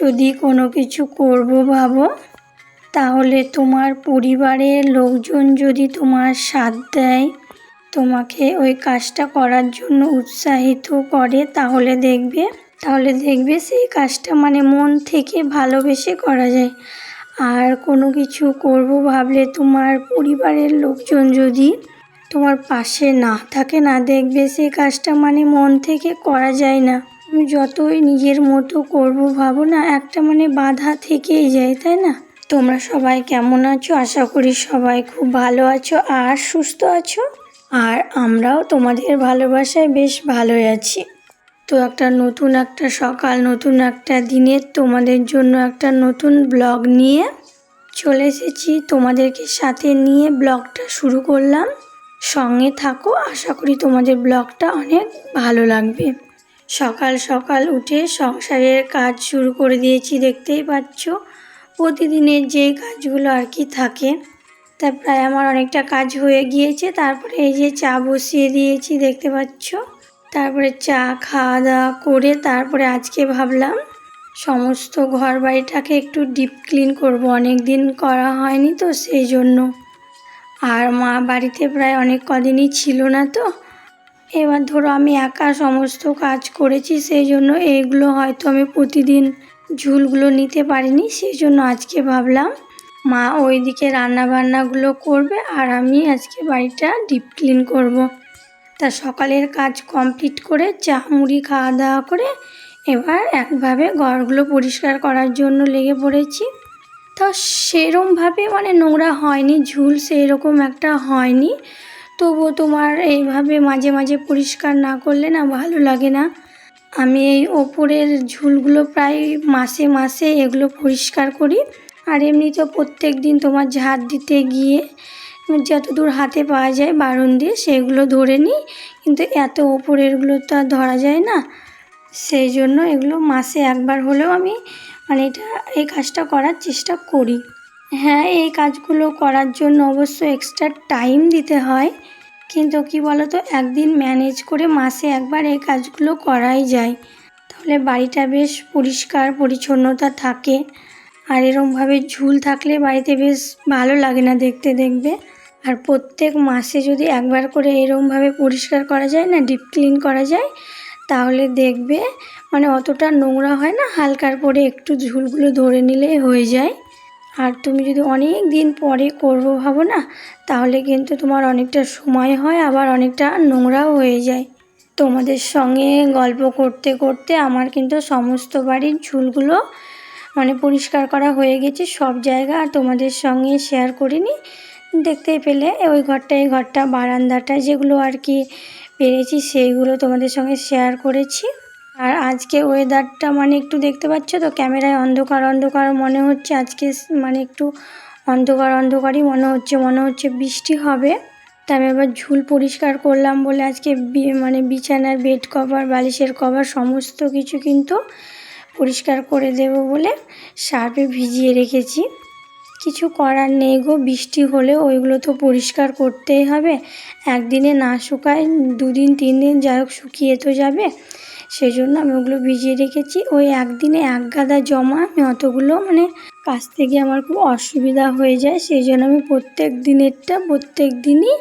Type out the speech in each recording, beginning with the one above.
যদি কোনো কিছু করব ভাবো, তাহলে তোমার পরিবারের লোকজন যদি তোমার সাথ দেয়, তোমাকে ওই কাজটা করার জন্য উৎসাহিত করে, তাহলে দেখবে তাহলে দেখবে সেই কাজটা মানে মন থেকে ভালোবেসে করা যায়। আর কোনো কিছু করব ভাবলে তোমার পরিবারের লোকজন যদি তোমার পাশে না থাকে না, দেখবে সেই কাজটা মানে মন থেকে করা যায় না। তুমি যতই নিজের মতো করব ভাবো না, একটা মানে বাধা থেকেই যায়, তাই না? তোমরা সবাই কেমন আছো? আশা করি সবাই খুব ভালো আছো আর সুস্থ আছো। আর আমরাও তোমাদের ভালোবাসায় বেশ ভালোই আছি। তো একটা নতুন একটা সকাল, নতুন একটা দিনের তোমাদের জন্য একটা নতুন ব্লগ নিয়ে চলে এসেছি। তোমাদেরকে সাথে নিয়ে ব্লগটা শুরু করলাম। সঙ্গে থাকো, আশা করি তোমাদের ব্লগটা অনেক ভালো লাগবে। সকাল সকাল উঠে সংসারের কাজ শুরু করে দিয়েছি, দেখতেই পাচ্ছ। প্রতিদিনের যে কাজগুলো আর কি থাকে, তা প্রায় আমার অনেকটা কাজ হয়ে গিয়েছে। তারপরে এই যে চা বসিয়ে দিয়েছি, দেখতে পাচ্ছ। তারপরে চা খাওয়া দাওয়া করে তারপরে আজকে ভাবলাম, সমস্ত ঘর বাড়িটাকে একটু ডিপ ক্লিন করব। অনেক দিন করা হয়নি তো, সেই জন্য। আর মা বাড়িতে প্রায় অনেক কদিনই ছিল না তো এবার ধরো আমি একা সমস্ত কাজ করেছি, সেই জন্য এইগুলো হয়তো আমি প্রতিদিন ঝুলগুলো নিতে পারিনি, সেই জন্য আজকে ভাবলাম মা ওইদিকে রান্নাবান্নাগুলো করবে আর আমি আজকে বাড়িটা ডিপ ক্লিন করব। তা সকালের কাজ কমপ্লিট করে চা, মুড়ি খাওয়া দাওয়া করে এবার একভাবে ঘরগুলো পরিষ্কার করার জন্য লেগে পড়েছি তো সেরমভাবে মানে নোংরা হয়নি, ঝুল সেই রকম একটা হয়নি তবুও তোমার এইভাবে মাঝে মাঝে পরিষ্কার না করলে না ভালো লাগে না। আমি এই ওপরের ঝুলগুলো প্রায় মাসে মাসে এগুলো পরিষ্কার করি। আর এমনি তো প্রত্যেক দিন তোমার ঝাড় দিতে গিয়ে যতদূর হাতে পাওয়া যায় বারণ দিয়ে সেগুলো ধরে নিই। কিন্তু এত ওপরেরগুলো তো আর ধরা যায় না। সেই জন্য এগুলো মাসে একবার হলেও আমি মানে এটা এই কাজটা করার চেষ্টা করি। হ্যাঁ এই কাজগুলো করার জন্য অবশ্য এক্সট্রা টাইম দিতে হয়। কিন্তু কি তো একদিন ম্যানেজ করে মাসে একবার এই কাজগুলো করাই যায়। তাহলে বাড়িটা বেশ পরিষ্কার, পরিচ্ছন্নতা থাকে। আর এরমভাবে ঝুল থাকলে বাড়িতে বেশ ভালো লাগে না দেখতে দেখবে। আর প্রত্যেক মাসে যদি একবার করে এরমভাবে পরিষ্কার করা যায় না ডিপ ক্লিন করা যায়, তাহলে দেখবে মানে অতটা নোংরা হয় না, হালকার পরে একটু ঝুলগুলো ধরে নিলেই হয়ে যায়। আর তুমি যদি অনেক দিন পরে করব ভাবো না, তাহলে কিন্তু তোমার অনেকটা সময় হয়, আবার অনেকটা নোংরাও হয়ে যায়। তোমাদের সঙ্গে গল্প করতে করতে আমার কিন্তু সমস্ত বাড়ির ঝুলগুলো মানে পরিষ্কার করা হয়ে গেছে, সব জায়গা আর তোমাদের সঙ্গে শেয়ার করিনি। দেখতেই পেলে ওই ঘরটা, এই ঘরটা, বারান্দাটা, যেগুলো আর কি পেরেছি, সেইগুলো তোমাদের সঙ্গে শেয়ার করেছি। আজকে ওয়েদারটা মানে একটু দেখতে পাচ্ছ তো? ক্যামেরায় অন্ধকার অন্ধকার মনে হচ্ছে। আজকে মানে একটু অন্ধকার, অন্ধকারই মনে হচ্ছে। মনে হচ্ছে বৃষ্টি হবে। তা আমি এবার ঝুল পরিষ্কার করলাম বলে আজকে মানে বিছানার বেড কভার বালিশের কভার সমস্ত কিছু কিন্তু পরিষ্কার করে দেব বলে সার্ফে ভিজিয়ে রেখেছি। কিছু করার নেই গো, বৃষ্টি হলে ওইগুলো তো পরিষ্কার করতেই হবে। একদিনে না শুকায়, দুদিন, তিন দিন যাই হোক শুকিয়ে তো যাবে। সেই জন্য আমি ওগুলো ভিজিয়ে রেখেছি। ওই একদিনে এক গাদা জমা, আমি অতগুলো মানে কাছ থেকে আমার খুব অসুবিধা হয়ে যায় সেই জন্য আমি প্রত্যেক দিনেরটা, প্রত্যেক দিনই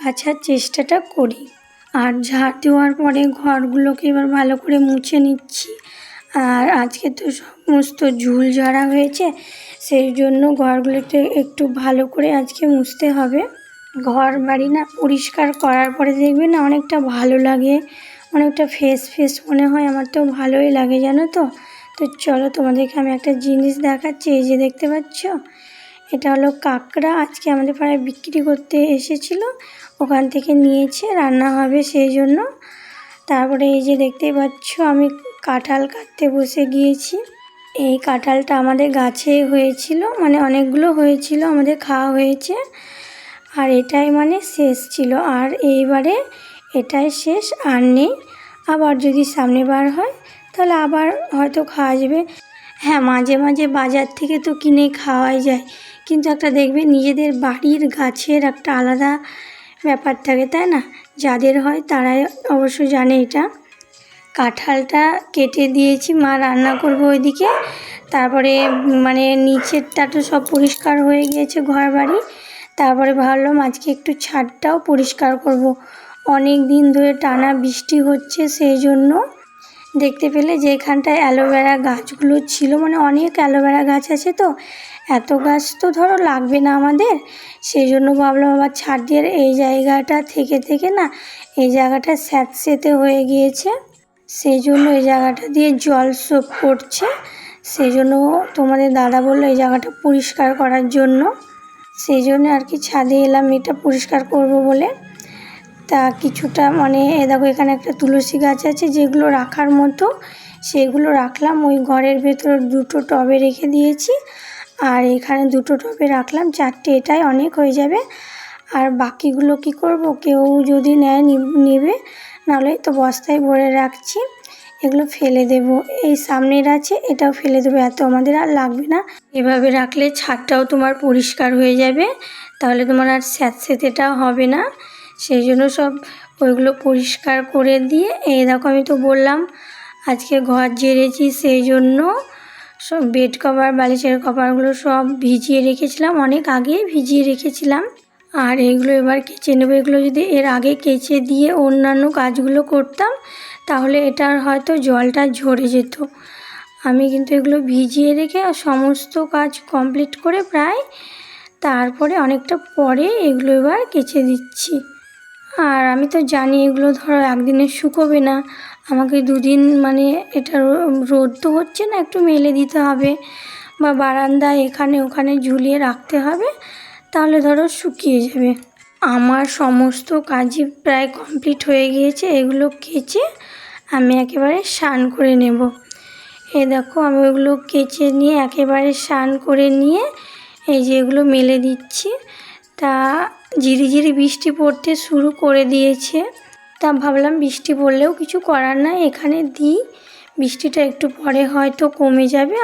কাছার চেষ্টাটা করি। আর ঝাড় দেওয়ার পরে ঘরগুলোকে এবার ভালো করে মুছে নিচ্ছি। আর আজকে তো সমস্ত ঝুল ঝাড়া হয়েছে সেই জন্য ঘরগুলোতে একটু ভালো করে আজকে মুছতে হবে। ঘর বাড়ি না পরিষ্কার করার পরে দেখবে না অনেকটা ভালো লাগে। অনেকটা ফ্রেশ ফ্রেশ মনে হয়। আমার তো ভালোই লাগে, জানো তো? তো চলো তোমাদেরকে আমি একটা জিনিস দেখাচ্ছি, এই যে দেখতে পাচ্ছ? এটা হলো কাঁকড়া। আজকে আমাদের পাড়ায় বিক্রি করতে এসেছিল। ওখান থেকে নিয়েছে, রান্না হবে সেই জন্য। তারপরে এই যে দেখতে পাচ্ছ, আমি কাঁঠাল কাটতে বসে গিয়েছি। এই কাঁঠালটা আমাদের গাছে হয়েছিল মানে অনেকগুলো হয়েছিল, আমাদের খাওয়া হয়েছে। আর এটাই মানে শেষ ছিল। আর এইবারে এটাই শেষ, আর নেই। আবার যদি সামনে বার হয়, তাহলে আবার হয়তো খাওয়া যাবে। হ্যাঁ মাঝে মাঝে বাজার থেকে তো কিনে খাওয়াই যায়, কিন্তু একটা দেখবে নিজেদের বাড়ির গাছের একটা আলাদা ব্যাপার থাকে, তাই না? যাদের হয় তারাই অবশ্য জানে এটা। কাঁঠালটা কেটে দিয়েছি, মা রান্না করব ওইদিকে। তারপরে মানে নিচেরটা তো সব পরিষ্কার হয়ে গিয়েছে ঘর বাড়ি তারপরে ভাবলাম আজকে একটু ছাদটাও পরিষ্কার করব। অনেক দিন ধরে টানা বৃষ্টি হচ্ছে, সেই জন্য দেখতে পেলে যে এখানটায় অ্যালোভেরা গাছগুলো ছিল মানে অনেক অ্যালোভেরা গাছ আছে তো, এত গাছ তো ধরো লাগবে না আমাদের। সেই জন্য ভাবলাম আবার ছাদের এই জায়গাটা থেকে থেকে না, এই জায়গাটা স্যাঁতসেঁতে হয়ে গিয়েছে। সেই জন্য এই জায়গাটা দিয়ে জল সোপ করছে সেই জন্য তোমাদের দাদা বলল এই জায়গাটা পরিষ্কার করার জন্য। সেই জন্য আর কি ছাদে এলাম, এটা পরিষ্কার করব বলে। তা কিছুটা মানে দেখো এখানে একটা তুলসী গাছ আছে যেগুলো রাখার মতো। সেগুলো রাখলাম, ওই ঘরের ভেতর দুটো টবে রেখে দিয়েছি। আর এখানে দুটো টবে রাখলাম, চারটে এটাই অনেক হয়ে যাবে। আর বাকিগুলো কি করব? কেউ যদি নেয়, নেবে নাহলে তো বস্তায় ভরে রাখছি। এগুলো ফেলে দেব। এই সামনের আছে, এটাও ফেলে দেবো, এত আমাদের আর লাগবে না। এভাবে রাখলে ছাদটাও তোমার পরিষ্কার হয়ে যাবে, তাহলে তোমার আর স্যাঁতস্যাঁতেটাও হবে না। সেই জন্য সব ওইগুলো পরিষ্কার করে দিয়ে, এই দেখো আমি তো বললাম আজকে ঘর জেরেছি সেই জন্য সব বেড কভার বালিশের কভারগুলো সব ভিজিয়ে রেখেছিলাম, অনেক আগেই ভিজিয়ে রেখেছিলাম। আর এগুলো এবার কেচে নেব, এগুলো যদি এর আগে কেচে দিয়ে অন্যান্য কাজগুলো করতাম, তাহলে এটার হয়তো জলটা ঝরে যেত। আমি কিন্তু এগুলো ভিজিয়ে রেখে সমস্ত কাজ কমপ্লিট করে প্রায় তারপরে অনেকটা পরে এগুলো এবার কেচে দিচ্ছি। আর আমি তো জানি এগুলো ধরো একদিনে শুকোবে না। আমাকে দুদিন মানে এটা রোদ তো হচ্ছে না, একটু মেলে দিতে হবে। বা বারান্দায় এখানে ওখানে ঝুলিয়ে রাখতে হবে, তাহলে ধরো শুকিয়ে যাবে। আমার সমস্ত কাজই প্রায় কমপ্লিট হয়ে গিয়েছে, এগুলো কেচে আমি একেবারে স্নান করে নেব। এ দেখো, আমি ওগুলো কেচে নিয়ে একেবারে স্নান করে নিয়ে এই যে এগুলো মেলে দিচ্ছি। তা ঝিরিঝিরি বৃষ্টি পড়তে শুরু করে দিয়েছে। তা ভাবলাম বৃষ্টি পড়লেও কিছু করার নাই, এখানে দিই। বৃষ্টিটা একটু পরে হয়তো কমে যাবে,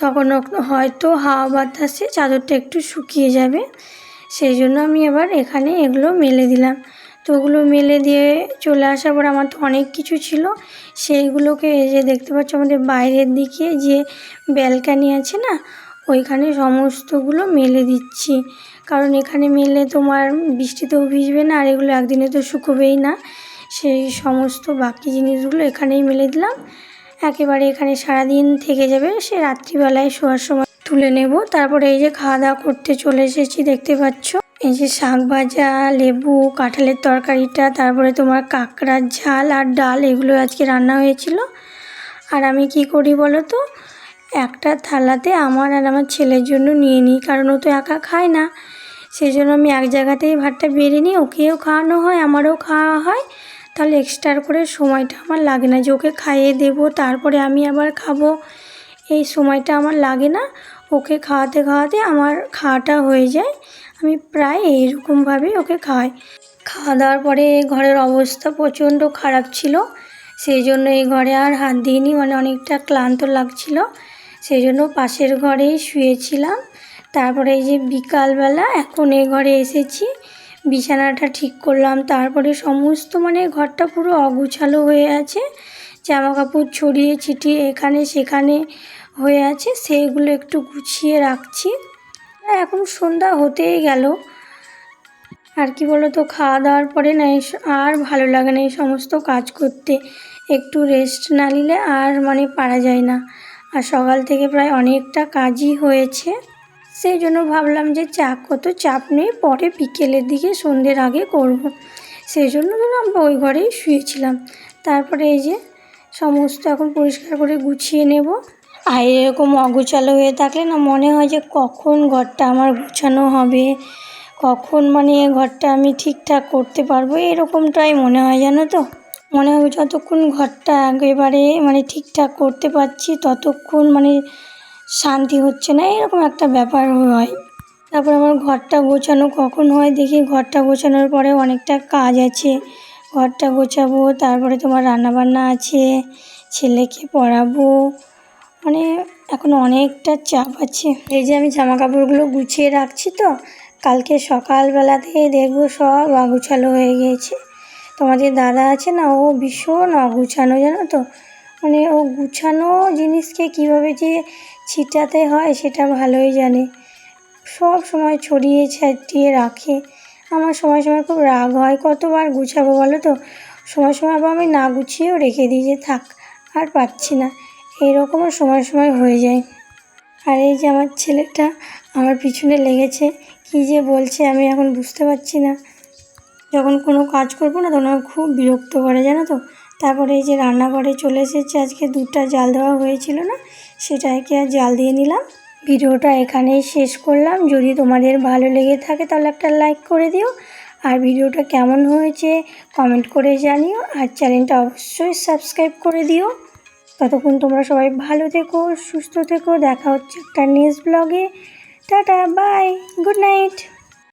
তখন হয়তো হাওয়া বাতাসে চাদরটা একটু শুকিয়ে যাবে। সেই জন্য আমি এবার এখানে এগুলো মেলে দিলাম। তো ওগুলো মেলে দিয়ে চলে আসার পর আমার তো অনেক কিছু ছিল। সেইগুলোকে যে দেখতে পাচ্ছ আমাদের বাইরের দিকে যে ব্যালকানি আছে না, ওইখানে সমস্তগুলো মেলে দিচ্ছি। কারণ এখানে মেলে তোমার বৃষ্টিতেও ভিজবে না, আর এগুলো একদিনে তো শুকোবেই না। সেই সমস্ত বাকি জিনিসগুলো এখানেই মেলে দিলাম। একেবারে এখানে সারাদিন থেকে যাবে, সে রাত্রিবেলায় শোয়ার সময় তুলে নেব। তারপরে এই যে খাওয়া দাওয়া করতে চলে এসেছি, দেখতে পাচ্ছ? এই যে শাক ভাজা, লেবু, কাঁঠালের তরকারিটা, তারপরে তোমার কাঁকড়ার ঝাল আর ডাল, এগুলো আজকে রান্না হয়েছিল। আর আমি কি করি বলো তো? একটা থালাতে আমার আর আমার ছেলের জন্য নিয়ে নিই, কারণ ও তো একা খায় না। সেই জন্য আমি এক জায়গাতেই ভাতটা বেড়ে নিই, ওকেও খাওয়ানো হয়, আমারও খাওয়া হয়। তাহলে এক্সট্রা করে সময়টা আমার লাগে না যে ওকে খাইয়ে দেবো, তারপরে আমি আবার খাব। এই সময়টা আমার লাগে না, ওকে খাওয়াতে খাওয়াতে আমার খাওয়াটা হয়ে যায়। আমি প্রায় এইরকমভাবেই ওকে খাওয়াই। খাওয়া দাওয়ার পরে এই ঘরের অবস্থা প্রচণ্ড খারাপ ছিল। সেই জন্য এই ঘরে আর হাত দিইনি মানে অনেকটা ক্লান্ত লাগছিল। সেই জন্য পাশের ঘরেই শুয়েছিলাম। তারপরে এই যে বিকালবেলা এখন এ ঘরে এসেছি। বিছানাটা ঠিক করলাম। তারপরে সমস্ত মানে ঘরটা পুরো অগুছালো হয়ে আছে। জামা কাপড় ছড়িয়ে ছিটিয়ে এখানে সেখানে হয়ে আছে। সেইগুলো একটু গুছিয়ে রাখছি। এখন সন্ধ্যা হতেই গেল। আর কি বলো তো খাওয়া দাওয়ার পরে না আর ভালো লাগে না এই সমস্ত কাজ করতে। একটু রেস্ট না নিলে আর মানে পারা যায় না। সকাল থেকে প্রায় অনেকটা কাজই হয়েছে। সেই জন্য ভাবলাম যে চা, কত চাপ নেই, পরে বিকেলের দিকে সন্ধ্যের আগে করব। সেই জন্য আমরা ওই ঘরেই শুয়েছিলাম। তারপরে এই যে সমস্ত এখন পরিষ্কার করে গুছিয়ে নেব। আর এরকম অগোছালো হয়ে থাকলে না মনে হয় যে কখন ঘরটা আমার গুছানো হবে, কখন মানে ঘরটা আমি ঠিকঠাক করতে পারব, এরকমটাই মনে হয়, জানো তো? মনে হয় যতক্ষণ ঘরটা একেবারে মানে ঠিকঠাক করতে পারছি, ততক্ষণ মানে শান্তি হচ্ছে না, এরকম একটা ব্যাপার হয়। তারপর আমার ঘরটা গোছানো কখন হয় দেখি, ঘরটা গোছানোর পরে অনেকটা কাজ আছে। ঘরটা গোছাবো, তারপরে তোমার রান্নাবান্না আছে, ছেলেকে পড়াবো মানে এখন অনেকটা চাপ আছে। এই যে আমি জামা কাপড়গুলো গুছিয়ে রাখছি তো, কালকে সকালবেলাতেই দেখব সব অগোছালো হয়ে গিয়েছে। তোমাদের দাদা আছে না, ও ভীষণ অগুছানো, জানো তো? মানে ও গুছানো জিনিসকে কীভাবে যে ছিটাতে হয় সেটা ভালোই জানে। সব সময় ছড়িয়ে ছিটিয়ে রাখে। আমার সময় সময় খুব রাগ হয়, কতবার গুছাবো বলো তো? সময় সময় আবার আমি না গুছিয়েও রেখে দিই যে থাক, আর পাচ্ছি না। এইরকমও সময় সময় হয়ে যায়। আর এই যে আমার ছেলেটা আমার পিছনে লেগেছে, কী যে বলছে আমি এখন বুঝতে পারছি না। যখন কোনো কাজ করব না তখন আমার খুব বিরক্ত করে, জানো তো। তারপরে এই যে রান্নাঘরে চলে এসেছে, আজকে দুধটা জাল দেওয়া হয়েছিল না, সেটাকে আর জাল দিয়ে নিলাম। ভিডিওটা এখানেই শেষ করলাম। যদি তোমাদের ভালো লেগে থাকে তাহলে একটা লাইক করে দিও। আর ভিডিওটা কেমন হয়েছে কমেন্ট করে জানিও। আর চ্যানেলটা অবশ্যই সাবস্ক্রাইব করে দিও। ততক্ষণ তোমরা সবাই ভালো থেকো, সুস্থ থেকো। দেখা হচ্ছে একটা নেক্সট ব্লগে টাটা বাই গুড নাইট